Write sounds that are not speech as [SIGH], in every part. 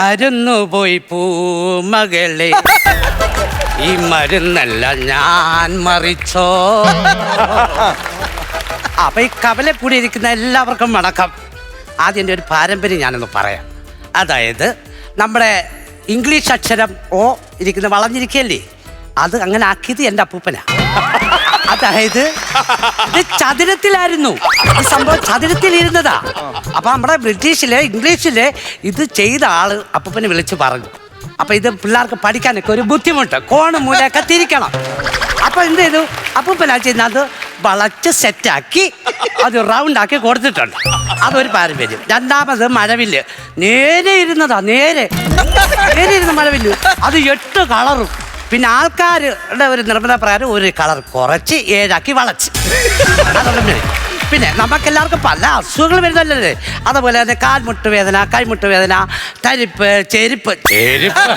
മരുന്നു പോയി പൂ പൂമകളെ. ഈ മരുന്നല്ല ഞാൻ മറിച്ചോ. അപ്പൊ ഈ കവലെ കൂടി ഇരിക്കുന്ന എല്ലാവർക്കും വണക്കം. ആദ്യം എന്റെ ഒരു പാരമ്പര്യം ഞാനൊന്ന് പറയാം. അതായത് നമ്മുടെ ഇംഗ്ലീഷ് അക്ഷരം ഓ ഇരിക്കുന്ന വളഞ്ഞിരിക്കല്ലേ അത് അങ്ങനെ ആക്കിയത് എന്റെ അപ്പൂപ്പനാ. അതായത് ഇത് ചതുരത്തിലായിരുന്നു. ഈ സംഭവം ചതുരത്തിലിരുന്നതാ. അപ്പൊ നമ്മുടെ ബ്രിട്ടീഷിൽ ഇംഗ്ലീഷിൽ ഇത് ചെയ്ത ആൾ അപ്പൂപ്പനെ വിളിച്ച് പറഞ്ഞു. അപ്പൊ ഇത് പിള്ളേർക്ക് പഠിക്കാനൊക്കെ ഒരു ബുദ്ധിമുട്ട്. കോണ് മൂലയൊക്കെ തിരിക്കണം. അപ്പൊ എന്ത് ചെയ്തു? അപ്പൂപ്പനാ ചെയ്യുന്നത് അത് വളച്ച് സെറ്റാക്കി അത് റൗണ്ട് ആക്കി കൊടുത്തിട്ടുണ്ട്. അതൊരു പാരമ്പര്യം. രണ്ടാമത് മഴവില്ല്. നേരെ ഇരുന്നതാ നേരെ. നേരെ ഇരുന്ന മഴവില്ല്. അത് എട്ട് കളറും. പിന്നെ ആൾക്കാരുടെ ഒരു നിർബന്ധ പ്രകാരം ഒരു കളർ കുറച്ച് ഏഴാക്കി വളച്ച്. അതുകൊണ്ട് പിന്നെ- നമുക്ക് നമുക്കെല്ലാവർക്കും പല അസുഖങ്ങൾ വരുന്നല്ലേ അതുപോലെ തന്നെ കാൽമുട്ട് വേദന കൈമുട്ട് വേദന തരിപ്പ് ചെരുപ്പ്. ചെരുപ്പ്?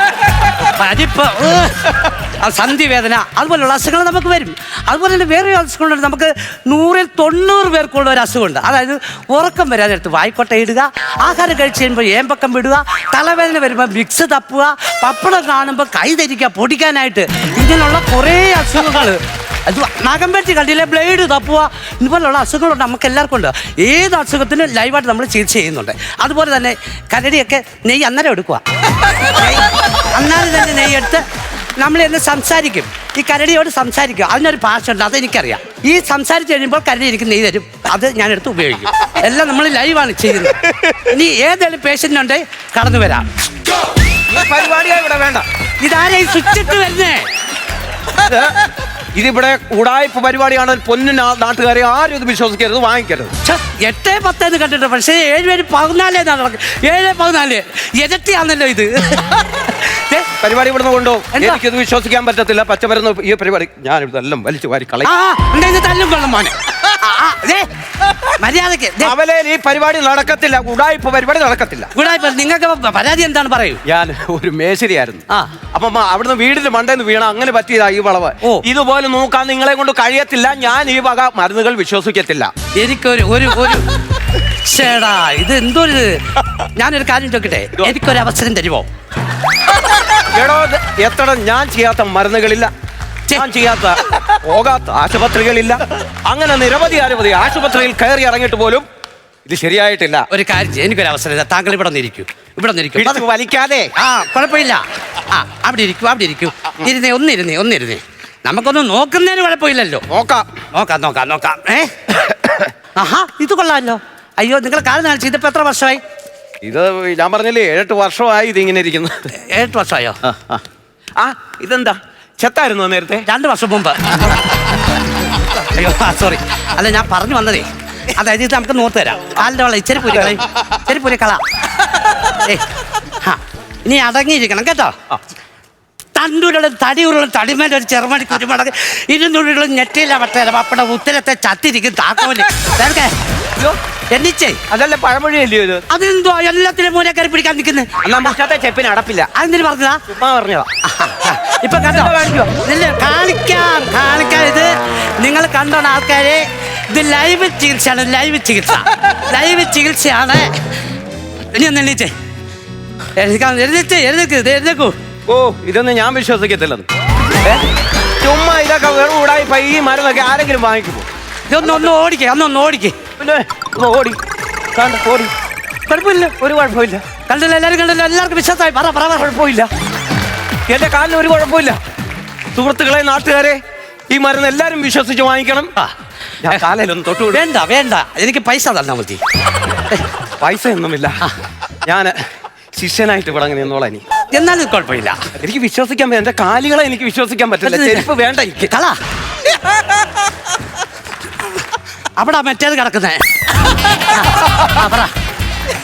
പരിപ്പ് [LAUGHS] ആ, സന്ധി വേദന അതുപോലെയുള്ള അസുഖങ്ങൾ നമുക്ക് വരും. അതുപോലെ തന്നെ വേറെ അസുഖങ്ങളുണ്ട് നമുക്ക് നൂറിൽ തൊണ്ണൂറ് പേർക്കുള്ള ഒരു അസുഖമുണ്ട്. അതായത് ഉറക്കം വരാതെ എടുത്ത് വായിക്കോട്ട ഇടുക ആഹാരം കഴിച്ച് കഴിയുമ്പോൾ ഏമ്പക്കം വിടുക തലവേദന വരുമ്പോൾ മിക്സ് തപ്പുക പപ്പടം കാണുമ്പോൾ കൈ ധരിക്കുക പൊടിക്കാനായിട്ട്. ഇങ്ങനെയുള്ള കുറേ അസുഖങ്ങൾ. അത് നാഗമ്പേട്ടി കണ്ടില്ലേ? ബ്ലേഡ് തപ്പുക. ഇതുപോലുള്ള അസുഖങ്ങളുണ്ട് നമുക്ക് എല്ലാവർക്കും ഉണ്ട് ഏത് അസുഖത്തിനും ലൈവായിട്ട് നമ്മൾ ചികിത്സ ചെയ്യുന്നുണ്ട്. അതുപോലെ തന്നെ കരടിയൊക്കെ നെയ്യ് അന്നേരം എടുക്കുക. അന്നേരം തന്നെ നെയ്യ് എടുത്ത് നമ്മൾ എന്ന് സംസാരിക്കും. ഈ കരടിയോട് സംസാരിക്കും. അതിനൊരു ഭാഷ ഉണ്ട് അതെനിക്കറിയാം. ഈ സംസാരിച്ച് കഴിയുമ്പോൾ കരടി എനിക്ക് നെയ്യ് തരും. അത് ഞാൻ എടുത്ത് ഉപയോഗിക്കും. എല്ലാം നമ്മൾ ലൈവാണ് ചെയ്യുന്നത്. ഇനി ഏതെങ്കിലും പേഷ്യന്റുണ്ട് കടന്നു വരാം. പരിപാടിയാ ഇവിടെ വേണ്ട. ഇതാരെ ഈ സ്വിച്ചിട്ട് വരുന്നേ? ഇതിവിടെ ഉടായ്പ പരിപാടിയാണ് പൊന്നു നാട്ടുകാരെ ആരും ഇത് വിശ്വസിക്കരുത് വാങ്ങിക്കരുത്. എട്ട് പത്ത് എന്ന് കണ്ടിട്ട് പക്ഷേ ഏഴ് പേര് പതിനാലേ ഏഴ് പതിനാല്. ഇരട്ടിയാണല്ലോ ഇത്. പരിപാടി ഇവിടുന്ന് കൊണ്ടോ? എനിക്കിത് വിശ്വസിക്കാൻ പറ്റത്തില്ല. പച്ചമരുന്ന് ഈ പരിപാടി ഞാൻ ഇതെല്ലാം വലിച്ചു വാരി കളയും. തല്ലും കൊള്ളും മോനെ മര്യാദയ്ക്ക് അവലെ ഈ പരിപാടി നടക്കത്തില്ല ഉടായ്പ പരിപാടി നടക്കത്തില്ല. ഉടായ്പ നിങ്ങൾക്ക് പരാതി എന്താണ് പറയൂ? ഞാൻ ഒരു മേശരിയായിരുന്നു. ആ. അപ്പൊ അവിടുന്ന് വീടിന്റെ മണ്ടേന്ന് വീണ അങ്ങനെ പറ്റിയതാ ഈ വളവ്. ഓ. ഇതുപോലെ നോക്കാൻ നിങ്ങളെ കൊണ്ട് കഴിയത്തില്ല ഞാൻ ഈ വക മരുന്നുകൾ വിശ്വസിക്കത്തില്ല. എനിക്കൊരു ഒരു ഒരു. ചേടാ ഇത് എന്തൊരു ഞാനൊരു കാര്യം ചോദിക്കട്ടെ? എനിക്കൊരു അവസരം തരുമോ എടോ എത്ര ഞാൻ ചെയ്യാത്ത മരുന്നുകളില്ല. ഞാൻ ചെയ്യാത്ത പോകാത്ത ആശുപത്രികളില്ല. അങ്ങനെ നിരവധി അനവധി ആശുപത്രിയിൽ കയറി ഇറങ്ങിയിട്ട് പോലും ഇത് ശരിയായിട്ടില്ല. ഒരു കാര്യം എനിക്കൊരു അവസരം താങ്കൾ ഇവിടെ നിന്നിരിക്കൂ ഇവിടെ നിന്നിരിക്കൂ വലിക്കാതെ. ആ കുഴപ്പമില്ല. ആ അവിടെ ഇരിക്കൂ അവിടെ ഇരിക്കൂ. ഇരുന്നേ ഒന്നിരുന്നേ ഒന്നിരുന്നേ. നമുക്കൊന്നും നോക്കുന്നതിന് കുഴപ്പമില്ലല്ലോ. നോക്കാം. നോക്കാം നോക്കാം നോക്കാം. ഏ? [LAUGHS] ആഹാ ഇത് കൊള്ളാമല്ലോ. അയ്യോ നിങ്ങൾ കാലം കാണിച്ചു ഇതിപ്പോ എത്ര വർഷമായി? ഇത് ഞാൻ പറഞ്ഞില്ലേ ഏഴെട്ട് വർഷമായി ഇത് ഇങ്ങനെ ഇരിക്കുന്നു ഏഴ് വർഷമായോ. ആ ഇതെന്താ? ചെത്തായിരുന്നു നേരത്തെ? രണ്ട് വർഷം മുമ്പ്. അയ്യോ സോറി അല്ല ഞാൻ പറഞ്ഞു വന്നതേ. അതായത് ഇത് നമുക്ക് നോർത്ത് തരാം. കാലിന്റെ വെള്ളം ഇച്ചിരി പൂരി കളയും ഇച്ചിരി പൂരി കള ഏ ആ ഇനി അടങ്ങിയിരിക്കണം കേട്ടോ. തണ്ടൂരുള്ള തടിയുരുള്ള തടിമേന്റെ ഒരു ചെറുമണി കുരുമടക്ക് ഇരുന്നൂറുകളും ഞെട്ടിയില്ല വട്ടേല പപ്പട ഉത്തരത്തെ ചത്തിരിക്കും താക്കോൽ. [LAUGHS] ഇതൊക്കെ, എന്നിച്ചേ അതല്ല പഴമൊഴിയല്ലയോ ഇത്? അതെന്തോ എല്ലാത്തിനും മോനെ കയറി പിടിക്കാൻ നിൽക്കുന്നത് എന്നാ മുറ്റത്തെ ചെപ്പിന് അടപ്പില്ല. അതെന്തിനു പറഞ്ഞതാ? ചുമ്മാ പറഞ്ഞതാ. ഇപ്പൊ കണ്ടോ? ഇല്ല കാണിക്കാം കാണിക്കാം. ഇത് നിങ്ങൾ കണ്ടോണ ആൾക്കാരെ ഇത് ലൈവ് ചികിത്സയാണ് ലൈവ് ചികിത്സ. ലൈവ് ചികിത്സയാണ്. ഇനി ഒന്ന് എണ്ണീച്ചേ എഴുതിക്കാം എഴുന്നേറ്റ് എഴുന്നേക്ക് ഇത് ഓ ഇതൊന്നും ഞാൻ വിശ്വസിക്കത്തില്ല? ചുമ്മാ ഇതൊക്കെ വെറും കൂടായി ഈ മരുന്നൊക്കെ ആരെങ്കിലും വാങ്ങിക്കുമോ? ഇതൊന്ന് ഒന്ന് ഓടിക്കേ അന്നൊന്ന് ഓടിക്കേ. പിന്നെ ഓടി കണ്ട ഓടി കുഴപ്പമില്ല ഒരു കുഴപ്പമില്ല. കണ്ടല്ലോ എല്ലാവരും കണ്ടല്ലോ എല്ലാവർക്കും വിശ്വാസമായി. പറ പറ. കുഴപ്പമില്ല. എന്റെ കാലിന് ഒരു കുഴപ്പമില്ല. സുഹൃത്തുക്കളെ നാട്ടുകാരെ ഈ മരുന്ന് എല്ലാരും വിശ്വസിച്ച് വാങ്ങിക്കണം. ഞാൻ കാലയിലൊന്ന് തൊട്ടു വേണ്ട വേണ്ട. എനിക്ക് പൈസ തന്നാ മതി. പൈസ ഒന്നുമില്ല. ഞാൻ ശിഷ്യനായിട്ട് ഇവിടെ അങ്ങനെ നിന്നോളാം ഇനി. എന്നാലും കുഴപ്പമില്ല. എനിക്ക് വിശ്വസിക്കാൻ പറ്റില്ല. എന്റെ കാലുകളെ എനിക്ക് വിശ്വസിക്കാൻ പറ്റില്ല. ചെരുപ്പ് വേണ്ട എനിക്ക്. കള. അവിടെ മറ്റേത് കിടക്കുന്നേ. ആ, പറ.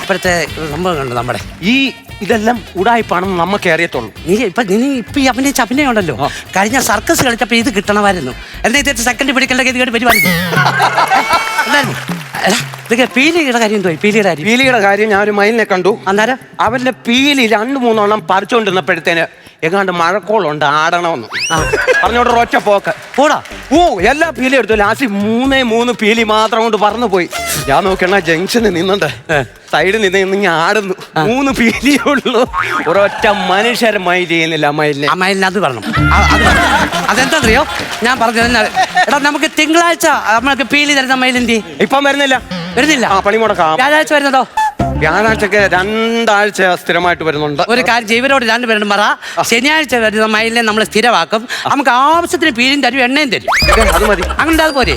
ഇപ്പോഴത്തെ സംഭവം കണ്ടു നമ്മുടെ? ഈ ഇതെല്ലാം ഉടായ്പാണെന്ന് നമുക്ക് അറിയത്തുള്ളൂ. നീ ഇപ്പൊ നീ ഇപ്പൊ ഈ അഭിനയിച്ച അഭിനയം ഉണ്ടല്ലോ. ആ. കഴിഞ്ഞ സർക്കസ് കളിച്ചപ്പോ ഇത് കിട്ടണമായിരുന്നു. എന്താ ഇത് സെക്കൻഡ് പിടിക്കേണ്ട ഗതികേട് പരിപാടി? എന്തായിരുന്നു? എടാ, ഇതൊക്കെ പീലിയുടെ കാര്യം എന്തോ പീലിയുടെ കാര്യം? പീലിയുടെ കാര്യം ഞാൻ ഒരു മയിലിനെ കണ്ടു. അന്നേരം? അവന്റെ പീലി രണ്ടു മൂന്നെണ്ണം പറിച്ചുകൊണ്ടിരുന്നപ്പോഴത്തേന് എങ്ങാണ്ട് മഴക്കോളുണ്ട് ആടണമെന്ന്. പറഞ്ഞോണ്ട് ഒറ്റ പോക്ക്. പോടാ. ഓ എല്ലാ പീലി എടുത്തു. ലാസ്റ്റ് മൂന്നേ മൂന്ന് പീലി മാത്രം കൊണ്ട് പറന്നു പോയി ഞാൻ നോക്കണ ജംഗ്ഷനിൽ നിന്നുണ്ട്. സൈഡിൽ നിന്ന് നിന്ന് ഇങ്ങനെ ആടുന്നു. മൂന്ന് പീലിയേ ഉള്ളൂ. ഒരൊറ്റ മനുഷ്യർ മൈൽ ചെയ്യുന്നില്ല മയിലിനെ ആ അത് പറഞ്ഞു. ആ, അത് പറഞ്ഞു. അതെന്താണെന്നറിയോ ഞാൻ പറഞ്ഞു എടാ നമുക്ക് തിങ്കളാഴ്ച നമ്മൾക്ക് പീലി തരുന്ന മയിലിന്റെ ഇപ്പം വരുന്നില്ല. വരുന്നില്ല. ആ പണി മുടക്കാം വ്യാഴാഴ്ച വരുന്നതോ? വ്യാഴാഴ്ചക്ക് രണ്ടാഴ്ച സ്ഥിരമായിട്ട് വരുന്നുണ്ട്. ഒരു കാര്യം ജീവനോട് ഇവരോട് രണ്ടുപേരും പറ ശനിയാഴ്ച വരുന്ന മയിലിനെ നമ്മൾ സ്ഥിരമാക്കും. നമുക്ക് ആവശ്യത്തിന് പീരും തരും എണ്ണയും തരും. അത് മതി. അങ്ങനെ അത് പോരെ.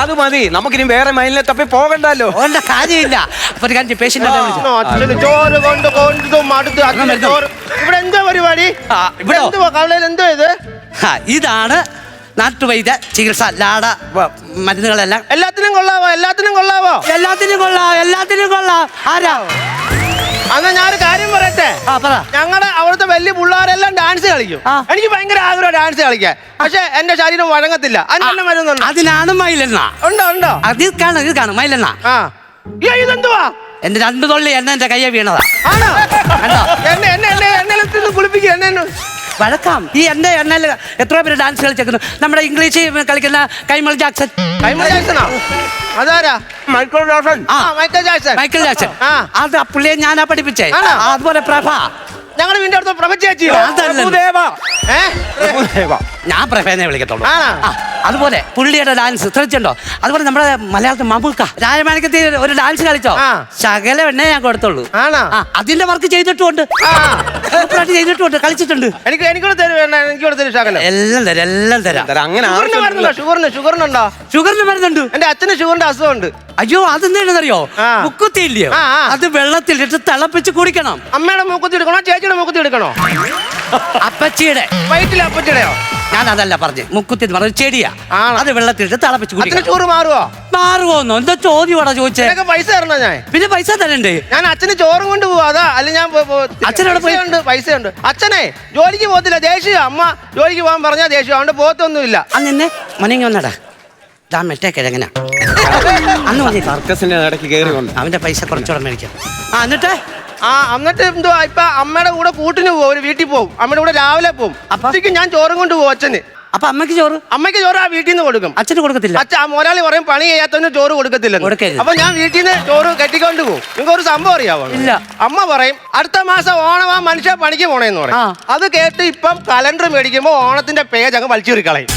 അത് മതി. നമുക്കിനി വേറെ മയിലിനെ തപ്പി പോകണ്ടല്ലോ. ഓന്റെ കാര്യമില്ല. അപ്പൊ ഒരു കാര്യം പേഷ്യന്റ് ചോറ് കൊണ്ട് കൊണ്ട് ഇവിടെ എന്താ പരിപാടി? ഇവിടോ? കവലയിൽ എന്തോ ഇത്? ഇതാണ് നാട്ടുവൈദ്യ ചികിത്സ ലാട വ- മരുന്നുകളെല്ലാം എല്ലാത്തിനും കൊള്ളാവോ എല്ലാത്തിനും കൊള്ളാവോ എല്ലാത്തിനും കൊള്ളാം എല്ലാത്തിനും കൊള്ളാം ആരാ അന്ന് ഞാനൊരു കാര്യം പറയട്ടെ ആ പറ ഞങ്ങളുടെ അവിടുത്തെ വലിയ പിള്ളേരെല്ലാം ഡാൻസ് കളിക്കും ആ. എനിക്ക് ഭയങ്കര ആഗ്രഹം ഡാൻസ് കളിക്കാൻ പക്ഷെ എന്റെ ശരീരം വഴങ്ങത്തില്ല അതിനെല്ലാം അതിനാണ് മയിലെണ്ണ ഉണ്ടോ ഉണ്ടോ അത് കാണും ഇത് കാണും മയിലെണ്ണ ആ അയ്യോ, ഇതെന്തുവാ എന്റെ രണ്ടു തൊള്ളി എണ്ണ എന്റെ കയ്യെ വീണതാ ആണോ കണ്ടോ എന്നെ എന്നെ എന്നെ എന്നെ കുളിപ്പിക്കുക എന്നെ എന്നെ വഴക്കാം. ഈ എന്റെ എണ്ണയിൽ എത്ര പേര് ഡാൻസ് കളിച്ചേക്കുന്നു നമ്മുടെ ഇംഗ്ലീഷ് കളിക്കുന്ന കൈമൾ ജാക്സൺ. കൈമൾ ജാക്സണോ? അതാരാ? മൈക്കിൾ ആ ജാക്സൺ. Michael Jackson. അത് ആ പുള്ളിയെ ഞാനാ പഠിപ്പിച്ചേ? അതുപോലെ പ്രഭ. ഞങ്ങളുടെ നിന്റെ അടുത്ത് പ്രഭ പ്രഭുദേവ. ഞാൻ പ്രഭേനെ വിളിക്കത്തുള്ളൂ. ആ, അതുപോലെ പുള്ളിയുടെ ഡാൻസ് ശ്രദ്ധിച്ചുണ്ടോ അതുപോലെ നമ്മുടെ മലയാളത്തിൽ മമുക്ക രാജമാണിക്കത്തിൽ ഒരു ഡാൻസ് കളിച്ചോ. ശകല എണ്ണേ ഞാൻ കൊടുത്തുള്ളൂ. അതിന്റെ വർക്ക് ചെയ്തിട്ടുണ്ട് ചെയ്തിട്ടുണ്ട് കളിച്ചിട്ടുണ്ട്. എനിക്ക് എനിക്കൂടെ തരും വേണ്ട എനിക്കൂടെ തരും ശകലം. എല്ലാം തരാം എല്ലാം തരാം. അങ്ങനെ ഷുഗറിന് ഷുഗറിനുണ്ടോ ഷുഗറിന് മരുന്നുണ്ട് എന്റെ അച്ഛന് ഷുഗറിന്റെ അസുഖമുണ്ട്. അയ്യോ അതെന്താണെന്നറിയോ. മുക്കുത്തി ഇല്ലയോ അത് വെള്ളത്തിൽ ഇട്ട് വെള്ളത്തിലിട്ട് തിളപ്പിച്ച് കുടിക്കണം. അമ്മയുടെ മുക്കുത്തി എടുക്കണോ ചേച്ചിയുടെ മുക്കുത്തി എടുക്കണോ? അപ്പച്ചിയുടെ. വയറ്റിലെ അപ്പച്ചിയുടെയോ? ഞാൻ അതല്ല പറഞ്ഞു മുക്കുത്തി എന്ന് പറഞ്ഞ ചെടിയാ. അത് വെള്ളത്തിലിട്ട് തിളപ്പിച്ച് കുടിക്കണം. ചോറ് മാറുവോ? മാറുമോന്നോ എന്താ ചോദ്യമാടാ ചോദിച്ചേ? നിനക്ക് പൈസ തരണോ ഞാൻ? പിന്നെ പൈസ തരണ്ടേ? ഞാൻ അച്ഛന് ചോറും കൊണ്ട് പോവാ. അതാ അല്ല ഞാൻ അച്ഛനോട് പോ- അച്ഛനവിടെ പോയി- പൈസയുണ്ട് പൈസയുണ്ട്. അച്ഛനെ ജോലിക്ക് പോകത്തില്ല. ദേഷ്യം. അമ്മ ജോലിക്ക് പോകാൻ പറഞ്ഞാൽ ദേഷ്യം. അവന്റെ പോത്തൊന്നുമില്ല അങ്ങനെ മനങ്ങി വന്നടാ. ദാ മെറ്റേ കിഴങ്ങനാ. [LAUGHS] അന്ന് വന്നി സർക്കസിന്റെ ഇടയ്ക്ക് കയറി വന്നു അവന്റെ പൈസ കുറച്ചുകൂടെ മേടിക്കാം. ആ എന്നിട്ട്? ആ എന്നിട്ട് എന്തോ ഇപ്പൊ അമ്മയുടെ കൂടെ കൂട്ടിന് പോകും ഒരു വീട്ടിൽ പോകും അമ്മയുടെ കൂടെ രാവിലെ പോകും അപ്പൊ? അപ്പത്തേക്ക് ഞാൻ ചോറും കൊണ്ട് പോകും അച്ഛന് അപ്പൊ അമ്മയ്ക്ക് ചോറ്? അമ്മയ്ക്ക് ചോറ് ആ വീട്ടിൽ നിന്ന് കൊടുക്കും. അച്ഛന് കൊടുക്കത്തില്ല? അച്ഛൻ ആ മോരാളി പറയും പണി ചെയ്യാത്തവന് ചോറ് കൊടുക്കത്തില്ല കൊടുക്കരുത്. അപ്പൊ ഞാൻ വീട്ടിൽ നിന്ന് ചോറ് കെട്ടിക്കൊണ്ട് പോകും. നിങ്ങൾക്ക് ഒരു സംഭവം അറിയാവോ? ഇല്ല. അമ്മ പറയും അടുത്ത മാസം ഓണം ആ മനുഷ്യ പണിക്ക് പോണേന്ന് പറയും. ആ. അത് കേട്ട് ഇപ്പം കലണ്ടർ മേടിക്കുമ്പോ ഓണത്തിന്റെ പേജ് അങ്ങ് വലിച്ചൂരി കളയും.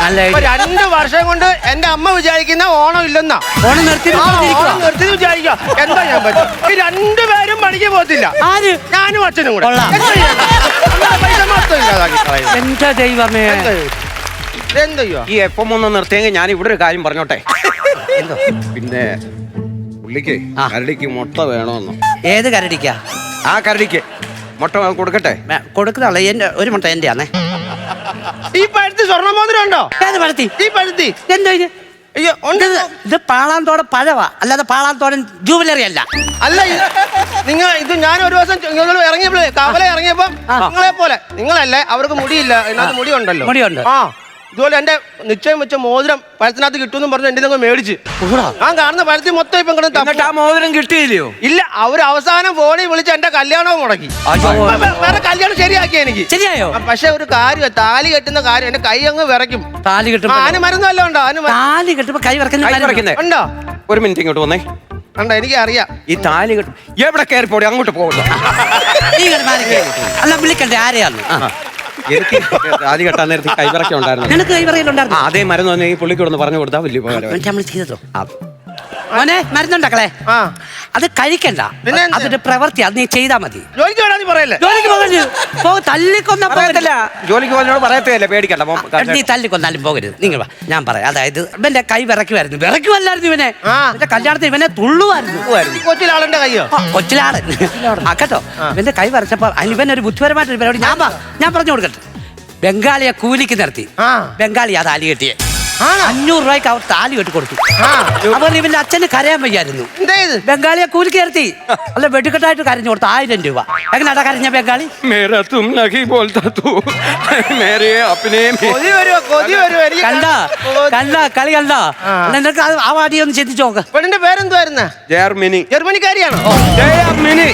നല്ല ഇപ്പൊ. രണ്ട് വർഷം കൊണ്ട് എന്റെ അമ്മ വിചാരിക്കുന്ന ഓണം ഇല്ലെന്നാ. ഓണം നിർത്തി ആ, ഓണം നിർത്തി വിചാരിക്കുക എന്താ ഞാൻ പറ്റും? ഈ രണ്ടുപേരും പണിക്ക് പോകത്തില്ല. ആര്? ഞാനും അച്ഛനും കൂടെ. കൊള്ളാം. എന്താ ചെയ്യാനാ? ദൈവമേ എന്താ ഈ എപ്പം ഒന്ന് നിർത്തിയെങ്കിൽ ഞാൻ ഇവിടെ ഒരു കാര്യം പറഞ്ഞോട്ടെ? എന്തോ? പിന്നെ പുള്ളിക്ക്. കരടിക്ക് മുട്ട വേണമെന്ന് ഏത് കരടിക്കാ? ആ കരടിക്ക്. മുട്ട കൊടുക്കട്ടെ? കൊടുക്കുന്നതാളെ എന്റെ ഒരു മുട്ട എന്റെ ആണേ ഈ പഴുത്തി സ്വർണ മോതിരം ഉണ്ടോ? ഏത് പഴുത്തി? ഈ പഴുത്തി. എന്തോ ഇത്? അയ്യോ ഉണ്ട്. ഇത് ഇത് പാളാന്തോടൻ പഴവാ. അല്ലാതെ പാളാന്തോടൻ ജൂവലറി അല്ല. അല്ല ഇത് നിങ്ങൾ ഇത് ഞാൻ ഒരു ദിവസം നിങ്ങൾ ഇറങ്ങിയപ്പോഴേ കവല ഇറങ്ങിയപ്പോ. നിങ്ങളെ പോലെ നിങ്ങളല്ലേ അവർക്ക് മുടിയില്ല. ഇതിനകത്ത് മുടി ഉണ്ടല്ലോ മുടിയുണ്ട്. ആ. ഇതുപോലെ എന്റെ നിശ്ചയം വെച്ച മോതിരം പഴത്തിനകത്ത് കിട്ടുമെന്ന് പറഞ്ഞു എന്റെ നിങ്ങൾ മേടിച്ച്. ഞാൻ കാണുന്ന പഴത്തിൽ മൊത്തം ഇപ്പം കിടന്ന് ആ. മോതിരം കിട്ടിയില്ലയോ? ഇല്ല അവർ അവസാനം ഫോണിൽ വിളിച്ച് എന്റെ കല്യാണവും മുടക്കി. വേറെ കല്യാണം ശരിയാക്കി എനിക്ക്? ശരിയായോ? പക്ഷെ ഒരു കാര്യം താലി കെട്ടുന്ന കാര്യം എന്റെ കൈ അങ്ങ് വിറയ്ക്കും. താലി കെട്ടും ആന മരുന്നും അല്ല ഉണ്ടോ? ആന താലി കെട്ടുമ്പോ കൈ ഉണ്ടോ? ഒരു മിനിറ്റ് ഇങ്ങോട്ട് വന്നേ. ഉണ്ടോ? എനിക്ക് അറിയാം ഈ താലി കെട്ടും എവിടെ കയറി പോടി? അങ്ങോട്ട് പോകണ്ട. [LAUGHS] അല്ല വിളിക്കണ്ടേ? ആരെയാന്ന്? ആ. എനിക്ക് താലി കെട്ടാൻ നേരത്തെ കൈവിറക്കം ഉണ്ടായിരുന്നു നിനക്ക് കൈ ആ പറയലുണ്ടായിരുന്നു അതേ മരുന്ന് തന്നെ ഈ പുള്ളിക്ക് ഒന്ന് പറഞ്ഞു കൊടുത്താൽ വലിയ ഉപകാരം നമ്മൾ മോനെ മരുന്നുണ്ടാക്കളെ? ആ. അത് കഴിക്കണ്ട. പിന്നെ എന്ത്? അതൊരു പ്രവൃത്തി അത് നീ ചെയ്താ മതി. ജോലിക്ക് വേണമെന്ന് പറയല്ലേ? ജോലിക്ക് പോകരുത് പോ തല്ലിക്കൊന്ന പറയത്തില്ല. ജോലിക്ക് പോകുന്നതിനോട് പറയത്തില്ല പേടിക്കണ്ട. നീ തല്ലിക്കൊന്നാലും പോകരുത്. നിങ്ങൾ വാ ഞാൻ പറയാം. അതായത് ഇവന്റെ കൈ വിറക്കുമായിരുന്നു വിറക്കുമല്ലായിരുന്നു ഇവനെ. ആ. കല്യാണത്തിന് ഇവനെ തുള്ളുമായിരുന്നു ഈ കൊച്ചിലാളന്റെ കയ്യോ? ആ, കേട്ടോ. ഇവന്റെ കൈ വരച്ചപ്പോ അതിന് ഒരു ബുദ്ധിപരമായിട്ടൊരു പരിപാടി. ഞാൻ പ- ഞാൻ പറഞ്ഞു കൊടുക്കട്ടെ. ബംഗാളിയെ കൂലിക്ക് നിർത്തി. ആ. ബംഗാളി അത് അലി കെട്ടിയെ? അഞ്ഞൂറ് രൂപയ്ക്ക് അവർ താലി കെട്ടി കൊടുത്തു. അപ്പോൾ ഇവന്റെ അച്ഛന് കരയാൻ വയ്യായിരുന്നു. ബംഗാളിയെ കൂലി കയർത്തി. അല്ല വെടിക്കെട്ടായിട്ട് കരഞ്ഞു കൊടുത്തു. ആയിരം രൂപ. എങ്ങനെയാ കരഞ്ഞ ബംഗാളി? മേരാ തും നഖി പോലത്തെ കണ്ട? കണ്ട? കളി കണ്ട? നിനക്ക് ആ വാടി ഒന്ന് ചിന്തിച്ചു നോക്ക്. പെണ്ണിന്റെ പേരെന്തുവായിരുന്നു? ജർമ്മനി. ജർമ്മനിക്കാരിയാണോ ജർമ്മനി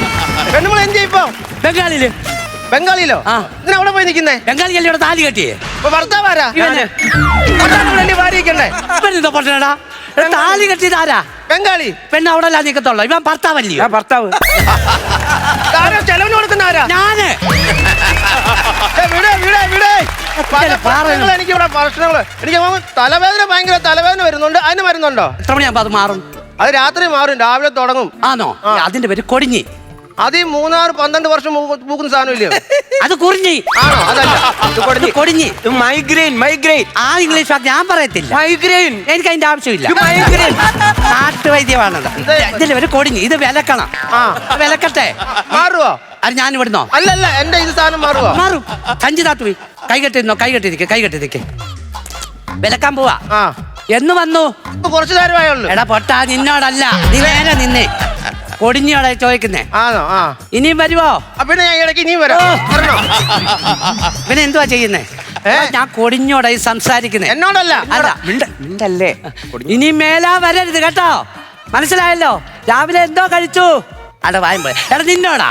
പെണ്ണുമ്പോൾ എന്ത് ചെയ്യും ബംഗാളിയിൽ? ബംഗാളിയിലോ? ഇങ്ങനെ അവിടെ പോയി നിൽക്കുന്നേ? ബംഗാളി അല്ലേ ഇവിടെ താലി കെട്ടിയേ? ഭർത്താവാരാ ഭാര്യക്കണ്ടേ പൊട്ടനടാ താലി കെട്ടിയത് ആരാ? ബംഗാളി. പെണ്ണ് അവിടെ അല്ല നിൽക്കത്തുള്ളൂ ഇവൻ ഭർത്താവല്ലേ? ഭർത്താവ്. ചെലവിന് കൊടുക്കുന്ന ആരാ? ഞാൻ. എനിക്ക് ഇവിടെ പ്രശ്നങ്ങൾ എനിക്ക് തലവേദന ഭയങ്കര തലവേദന വരുന്നുണ്ട്. അതിന് വരുന്നുണ്ടോ എത്ര മണിയാകുമ്പോ അത് മാറും? അത് രാത്രി മാറും രാവിലെ തുടങ്ങും. ആണോ? അതിന്റെ പേര് കൊടിഞ്ഞി. അത് ഈ മൂന്നാറ് പന്ത്രണ്ട് വർഷം മൂക്ക് പൂക്കുന്ന സാധനമില്ലേ? അത് കുറിഞ്ഞി. ആണോ? അതല്ല. ഇത് കൊടിഞ്ഞി മൈഗ്രെയിൻ മൈഗ്രെയിൻ ആ ഇംഗ്ലീഷ് വാക്ക് ഞാൻ പറയത്തില്ല. മൈഗ്രെയിൻ എനിക്ക് അതിന്റെ ആവശ്യമില്ല. മൈഗ്രെയിൻ നാട്ടുവൈദ്യമാണത് ഇതിന്റെ ഒരു കൊടിഞ്ഞി. ഇത് വിലക്കണം. ആ. ഇത് വിലക്കട്ടെ. മാറുവോ? അത് ഞാൻ ഇവിടുന്നോ അല്ലല്ല എന്റെ ഇത് സാധനം മാറുവോ? മാറും. കഞ്ചി കൈ കെട്ടിരുന്നോ? കൈ കെട്ടി കൈ കെട്ടി നിൽക്ക് വിലക്കാൻ പോവാ. ആ. എന്ന് വന്നു? ഇപ്പൊ കുറച്ചു നേരമായുള്ളൂ. എടാ പൊട്ടാ നിന്നോടല്ല. നീ നേരെ നിന്നേ. കൊടിഞ്ഞോടെ ചോദിക്കുന്നേ. ആണോ? ആ. ഇനിയും വരുവോ? പിന്നെ ഞാൻ ഇടയ്ക്ക് ഇനിയും വരാം. പറഞ്ഞോ. പിന്നെ എന്തുവാ ചെയ്യുന്നേ? ഏ? ഞാൻ കൊടിഞ്ഞോടായി സംസാരിക്കുന്നേ. എന്നോടല്ല. അല്ല. മിണ്ടല്ലേ? ഇനി മേലാ വരരുത് കേട്ടോ. മനസ്സിലായല്ലോ? രാവിലെ എന്തോ കഴിച്ചു? അട വായും പോയി. എടാ നിന്നോടാ.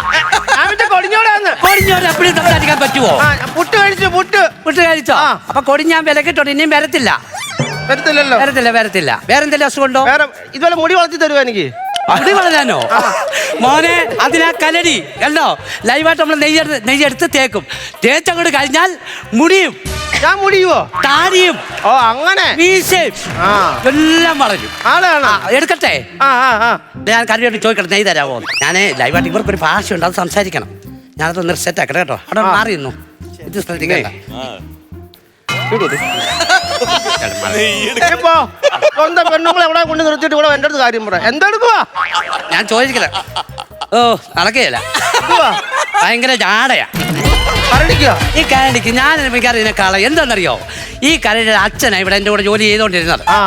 ഞാൻ പിന്നെ കൊടിഞ്ഞോടാന്ന്. കൊടിഞ്ഞോട് എപ്പോഴും സംസാരിക്കാൻ പറ്റുമോ ആ പുട്ട് കഴിച്ചു പുട്ട്. പുട്ട് കഴിച്ചോ? ആ. അപ്പൊ കൊടിഞ്ഞാൻ വിലക്കിട്ടോണ്ട്. ഇനിയും വരത്തില്ല. വരത്തില്ലല്ലോ. വരത്തില്ല വരത്തില്ല. വേറെന്തെങ്കിലും അസുഖമുണ്ടോ? വേറെ ഇതുപോലെ മുടി വളർത്തി തരുവാ എനിക്ക്? മുടി വളരാനോ മോനെ അതിനാ കലടി. കണ്ടോ? ലൈവായിട്ട് നമ്മൾ നെയ്യെടുത്ത് നെയ്യെടുത്ത് തേക്കും. തേച്ചങ്ങോട്ട് കഴിഞ്ഞാൽ മുടിയും ഞാൻ മുടിയുവോ? താടിയും ഓ അങ്ങനെ. മീശയും. എല്ലാം വളരും. ആളാണ്? എടുക്കട്ടെ? ആ ആ ആ. ഞാൻ കരുവായിട്ട് ചോദിക്കട്ടെ നെയ് തരാമോ ഞാൻ ലൈവായിട്ട് ഇവർക്കൊരു ഭാഷയുണ്ട് അത് സംസാരിക്കണം. ഞാനത് സെറ്റ് ആക്കട്ടെ കേട്ടോ. അവിടെ മാറിയിരുന്നു. ഇത് ശ്രദ്ധിക്കണ്ട. ഇപ്പോ സ്വന്തം പെണ്ണുങ്ങളെ എവിടെ കൊണ്ട് നിർത്തിയിട്ട് ഇവിടെ എന്റെ അടുത്ത് കാര്യം പറ എന്തെടുക്കുവാ ഞാൻ ചോദിക്കില്ല ഓ നടക്കുകയില്ല ഭയങ്കര ജാടയാ. പറഞ്ഞിക്കുക ഈ കരടിക്ക് ഞാൻ എനിക്കറിയുന്നേക്കാളെ എന്താണെന്നറിയോ ഈ കരടിയുടെ അച്ഛനാ ഇവിടെ എന്റെ കൂടെ ജോലി ചെയ്തോണ്ടിരുന്നത് ആ.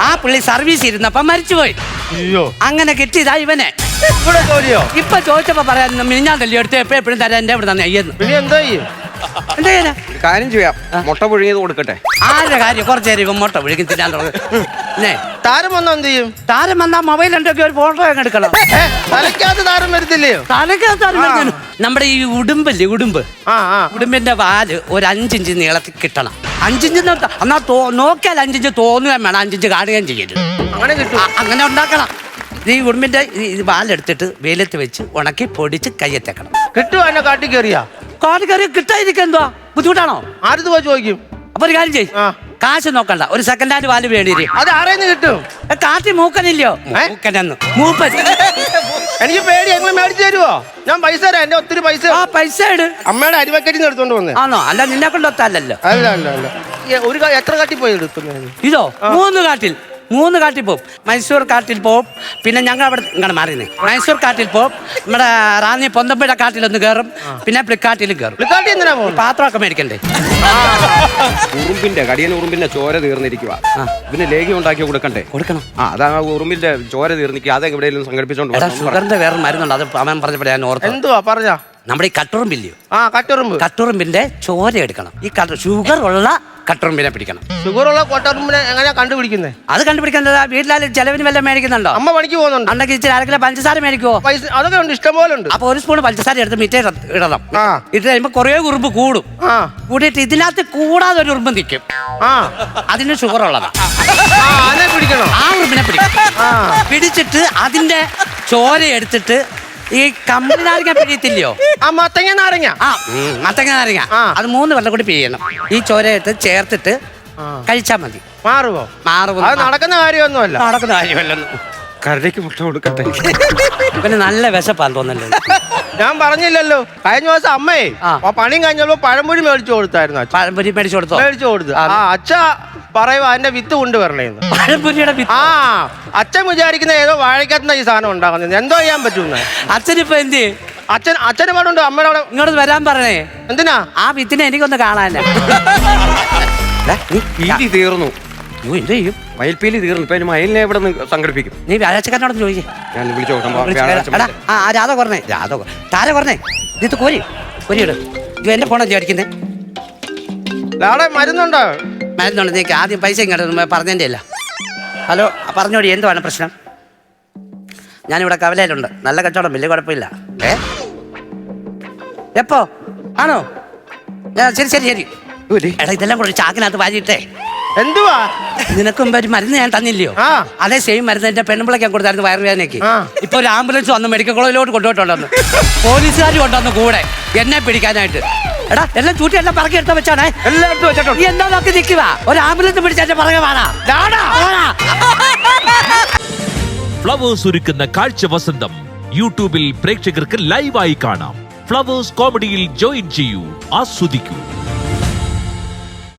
ആ പുള്ളി സർവീസ് ഇരുന്നപ്പം മരിച്ചുപോയി. അയ്യോ. അങ്ങനെ കിട്ടിയതാ ഇവനെ. ഇവിടെ ജോലിയോ? ഇപ്പൊ ചോദിച്ചപ്പോ പറയാൻ മിനിഞ്ഞാൻ തല്ലി എടുത്ത്? എപ്പോഴും തരാൻ എന്റെ ഇവിടെ തന്നെ. അയ്യെന്ന് പിന്നെ എന്താ ചെയ്യും? എന്താ ചെയ്യാനാ ഒരു കാര്യം ചെയ്യാം. മുട്ട പുഴുങ്ങിയത് കൊടുക്കട്ടെ. ആരുടെ കാര്യം? കുറച്ച് നേരം ഇവൻ മുട്ട പുഴുങ്ങി തിന്നാൻ തുടങ്ങി. താരം വന്നാ എന്ത് ചെയ്യും? താരം വന്നാ മൊബൈൽ ഉണ്ടൊക്കെ ഒരു ഫോട്ടോ അങ്ങ് എടുക്കണം. തലക്കാത്ത തലയ്ക്കകത്ത് താരം വരുത്തില്ലേ തലയ്ക്കകത്ത് താരം വരുന്നതിന്. നമ്മുടെ ഈ ഉടുമ്പല്ലേ ഉടുമ്പ്? ആ ആ. ഉടുമ്പിന്റെ വാൽ ഒരു അഞ്ചിഞ്ച് നീളത്തിൽ കിട്ടണം. അഞ്ചിഞ്ച് എന്നാ നോക്കിയാൽ അഞ്ചിഞ്ച് തോന്നുകയും വേണം. അഞ്ചിഞ്ച് കാണുകയും ചെയ്യരുത്. അങ്ങനെ കിട്ടും. അങ്ങനെ ഉണ്ടാക്കണം. ഈ ഉടുമ്പിന്റെ വാലെടുത്തിട്ട് വെയിലത്ത് വെച്ച് ഉണക്കി പൊടിച്ച് കയ്യെത്തേക്കണം. കിട്ടുമോ എന്നെ കാട്ടി കയറിയാ കാട്ടി കയറി കിട്ടാതിരിക്കുക എന്തുവാ? ബുദ്ധിമുട്ടാണോ? ആരും പോയി ചോദിക്കും? അപ്പൊ ഒരു കാര്യം ചെയ്യും. ആ. കാശ് നോക്കണ്ട. ഒരു സെക്കൻഡ് ഹാൻഡ് വാൽ വേണ്ടി വരും. അത് ആരെന്ന് കിട്ടും? ഏ, കാട്ടി മൂക്കനില്ലയോ? ഏ? മൂക്കനെന്ന്. മൂപ്പൻ. എനിക്ക് പേടി. എങ്ങനെ മേടിച്ചു തരുവോ? ഞാൻ പൈസ തരാം. എന്റെ ഒത്തിരി പൈസ. ആ പൈസ ഇട്. അമ്മയുടെ അരിവക്കറ്റിൽ നിന്ന് എടുത്തോണ്ട് വന്നേ. ആണോ? അല്ല നിന്നെ കൊണ്ടൊത്തല്ലോ അല്ല അല്ല അല്ല. ഈ ഒരു ക- എത്ര കട്ടി പോയി എടുക്കുന്നത് ഇതോ? മൂന്ന് കാട്ടിൽ. മൂന്ന് കാട്ടിൽ പോവും. മൈസൂർ കാട്ടിൽ പോവും. പിന്നെ ഞങ്ങൾ അവിടെ ഇങ്ങനെ മാറിയത് മൈസൂർ കാട്ടിൽ പോവും. നമ്മുടെ റാന്നി പൊന്തമ്പുഴ കാട്ടിലൊന്ന് കയറും പിന്നെ പ്ലിക്കാട്ടിൽ കയറും എന്തിനാ പാത്രമൊക്കെ മേടിക്കണ്ടേ? ഉറുമ്പിന്റെ കടിയൻ ഉറുമ്പിന്റെ ചോര തീർന്നിരിക്കുക പിന്നെ ലേഖ്യം ഉണ്ടാക്കി കൊടുക്കണ്ടേ? കൊടുക്കണം. ആ അതാ ഉറുമ്പിന്റെ ചോര തീർന്നിരിക്കുക അത് എവിടെയെങ്കിലും സംഘടിപ്പിച്ചോണ്ട് ഷുഗറിന്റെ വേറെ മരുന്നുണ്ട്. അത് അവൻ പറഞ്ഞപ്പോൾ ഞാൻ ഓർത്തു എന്തുവാ? പറഞ്ഞ. നമ്മുടെ ഈ കട്ടുറുമ്പില്ലയോ? ആ കട്ടുറുമ്പ്. കട്ടുറുമ്പിന്റെ ചോര എടുക്കണം. ഈ കട്ട ഷുഗർ ഉള്ള കട്ടുറുമ്പിനെ പിടിക്കണം. ഷുഗറുള്ള കൊട്ടറുമ്പിനെ എങ്ങനെയാ കണ്ടുപിടിക്കുന്നത് അത് കണ്ടുപിടിക്കേണ്ടത് വീട്ടിലാൽ ചെലവിന് വല്ല മേടിക്കുന്നുണ്ടോ? അമ്മ പണിക്ക് പോകുന്നുണ്ട്. ഉണ്ടെങ്കിൽ ഇച്ചിരി പഞ്ചസാര മേടിക്കുവോ? പൈസ അതൊക്കെ ഉണ്ട് ഇഷ്ടം പോലെ ഉണ്ട്. അപ്പൊ ഒരു സ്പൂൺ പഞ്ചസാര എടുത്ത് മിറ്റേ ഇടണം. ആ. ഇട്ട് കഴിയുമ്പോ കുറേ ഉറുമ്പ് കൂടും. ആ. കൂടിയിട്ട് ഇതിനകത്ത് കൂടാതെ ഒരു ഉറുമ്പ് നിൽക്കും ആ. അതിന് ഷുഗർ ഉള്ളതാ ആ പിടിക്കണോ. ആ ഉറുമ്പിനെ പിടിക്കും. ആ. പിടിച്ചിട്ട് അതിന്റെ ചോര എടുത്തിട്ട് ഈ കമ്പനി നാരങ്ങ പിഴിയത്തില്ലയോ? ആ മത്തങ്ങ നാരങ്ങ. ആ മത്തങ്ങ നാരങ്ങ. ആ. അത് മൂന്ന് വെള്ളം കൂടി പിഴിയണം. ഈ ചോര എടുത്ത് ചേർത്തിട്ട് ആ. കഴിച്ചാൽ മതി. മാറുവോ? മാറും അത് നടക്കുന്ന കാര്യമൊന്നുമല്ല. നടക്കുന്ന കാര്യമല്ലെന്ന് കരടിക്ക് മുട്ട കൊടുക്കട്ടെ? പിന്നെ നല്ല വിശപ്പാന്ന് തോന്നല്ലേ ഞാൻ പറഞ്ഞില്ലല്ലോ. കഴിഞ്ഞ ദിവസം അമ്മയെ ആ. ആ പണിയും കഴിഞ്ഞപ്പോ പഴംപൊരി മേടിച്ചു കൊടുത്തായിരുന്നു അച്ഛൻ. പഴംപൊരി മേടിച്ചു കൊടുത്തോ? മേടിച്ചു കൊടുത്തു. ആ അച്ഛ പറയുക അതിന്റെ വിത്ത് കൊണ്ടുവരണേന്ന് പഴംപൊരിയുടെ വിത്ത്? ആ അച്ഛൻ വിചാരിക്കുന്ന ഏതോ വാഴക്കത്തുന്ന ഈ സാധനം ഉണ്ടാകുന്നത് എന്തോ ചെയ്യാൻ പറ്റുമെന്ന്. അച്ഛനിപ്പോ എന്ത്? അച്ഛൻ അച്ഛന് പാടുണ്ട്. അമ്മയുടെ അവിടെ ഇങ്ങോട്ട് വരാൻ പറഞ്ഞേ എന്തിനാ? ആ വിത്തിനെ എനിക്കൊന്ന് കാണാനല്ല പീലി തീർന്നു. എന്ത് ചെയ്യും? മയിൽപ്പീലി തീർന്നു. ഇപ്പൊ ഇനി മയിലിനെ എവിടെ നിന്ന് സംഘടിപ്പിക്കും? നീ വ്യാഴാഴ്ചക്കാരനോട് ചോദിക്കേ. ഞാൻ വിളിച്ചു നോക്കാം. വാ, വിളിച്ച് വ്യാഴാഴ്ച എടാ, ആ ആ, രാധ പറഞ്ഞേ രാധ കൊ- താര ഇത് കോരി എന്റെ മരുന്നുണ്ടോ? മരുന്നുണ്ട് നീക്കി ആദ്യം പൈസ ഇങ്ങോട്ട് പറഞ്ഞതിന്റെ അല്ല. ഹലോ പറഞ്ഞോടി എന്തുവാണ് പ്രശ്നം? ഞാനിവിടെ കവലയിലുണ്ട്. നല്ല കച്ചവടം വലിയ കുഴപ്പമില്ല. ഏ? എപ്പോ? ആണോ? ശരി ശരി ശരി. എടാ ഇതെല്ലാം കൂടെ ചാക്കിനകത്ത് വാരിയിട്ടേ. എന്തുവാ? നിനക്ക് മുമ്പ് ഒരു മരുന്ന് ഞാൻ തന്നില്ലയോ? അതേ സെയിം മരുന്ന് എന്റെ പെണ്ണുമ്പിളയ്ക്ക് ഞാൻ കൊടുത്തായിരുന്നു വയറുവേദനയ്ക്ക്. ഇപ്പൊ ഒരു ആംബുലൻസ് വന്ന് മെഡിക്കൽ കോളേജിലോട്ട് കൊണ്ടുപോയിട്ടുണ്ടെന്ന്. പോലീസുകാർ കൊണ്ടുവന്ന് കൂടെ. എന്നെ പിടിക്കാനായിട്ട്. എടാ എല്ലാം ചൂട്ടി എല്ലാം പറക്കി എടുത്ത വെച്ചാണേ. എല്ലാം വെച്ചിട്ടുണ്ട്. നീ എന്താ നോക്കി നിൽക്കുക ഒരു ആംബുലൻസ് പിടിച്ച എന്റെ പറകെ വേണ ഫ്ലവേഴ്സ് ഒരുക്കുന്ന കാഴ്ച വസന്തം. യൂട്യൂബിൽ പ്രേക്ഷകർക്ക് ലൈവായി കാണാം. ഫ്ലവേഴ്സ് കോമഡിയിൽ ജോയിൻ ചെയ്യൂ. ആസ്വദിക്കൂ.